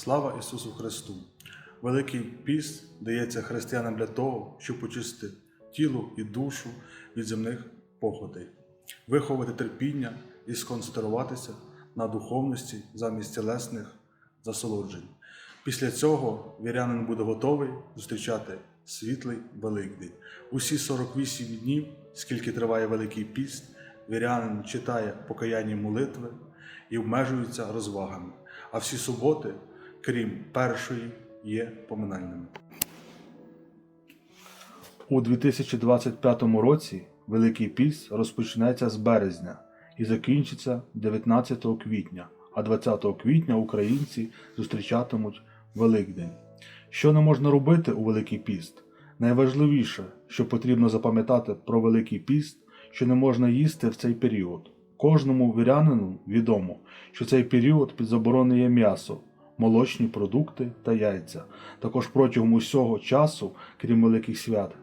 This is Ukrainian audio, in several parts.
Слава Ісусу Христу! Великий піст дається християнам для того, щоб очистити тіло і душу від земних походей, виховати терпіння і сконцентруватися на духовності замість тілесних засолоджень. Після цього вірянин буде готовий зустрічати світлий Великдень. Усі 48 днів, скільки триває Великий піст, вірянин читає покаянні молитви і обмежується розвагами. А всі суботи, крім першої, є поминальними. У 2025 році Великий піст розпочнеться з березня і закінчиться 19 квітня, а 20 квітня українці зустрічатимуть Великдень. Що не можна робити у Великий піст? Найважливіше, що потрібно запам'ятати про Великий піст, що не можна їсти в цей період. Кожному вірянину відомо, що цей період під забороною є м'ясо, молочні продукти та яйця. Також протягом усього часу, крім великих свят,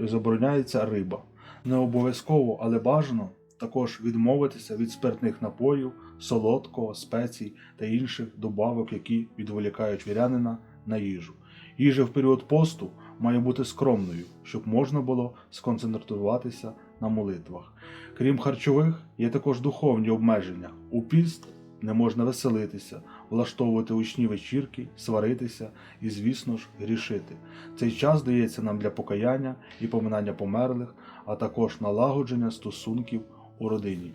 забороняється риба. Не обов'язково, але бажано також відмовитися від спиртних напоїв, солодкого, спецій та інших добавок, які відволікають вірянина на їжу. Їжа в період посту має бути скромною, щоб можна було сконцентруватися на молитвах. Крім харчових, є також духовні обмеження. У піст не можна веселитися, влаштовувати учні вечірки, сваритися і, звісно ж, грішити. Цей час дається нам для покаяння і поминання померлих, а також налагодження стосунків у родині.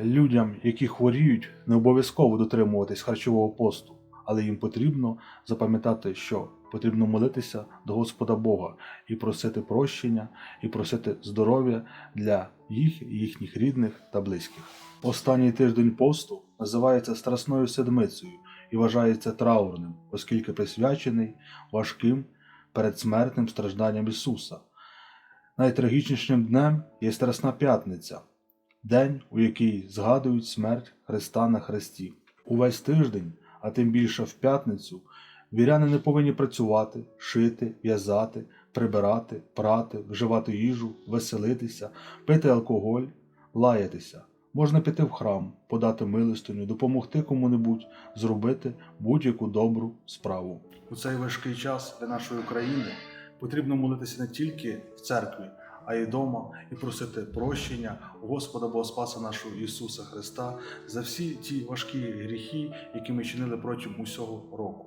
Людям, які хворіють, не обов'язково дотримуватись харчового посту, але їм потрібно запам'ятати, що потрібно молитися до Господа Бога і просити прощення, і просити здоров'я для їх і їхніх рідних та близьких. Останній тиждень посту називається Страсною седмицею і вважається траурним, оскільки присвячений важким передсмертним стражданням Ісуса. Найтрагічнішим днем є Страсна П'ятниця, день, у який згадують смерть Христа на Христі. Увесь тиждень, а тим більше в п'ятницю, віряни не повинні працювати, шити, в'язати, прибирати, прати, вживати їжу, веселитися, пити алкоголь, лаятися. Можна піти в храм, подати милостиню, допомогти кому-небудь, зробити будь-яку добру справу. У цей важкий час для нашої України потрібно молитися не тільки в церкві, а й вдома, і просити прощення Господа Бога Спаса нашого Ісуса Христа за всі ті важкі гріхи, які ми чинили протягом усього року.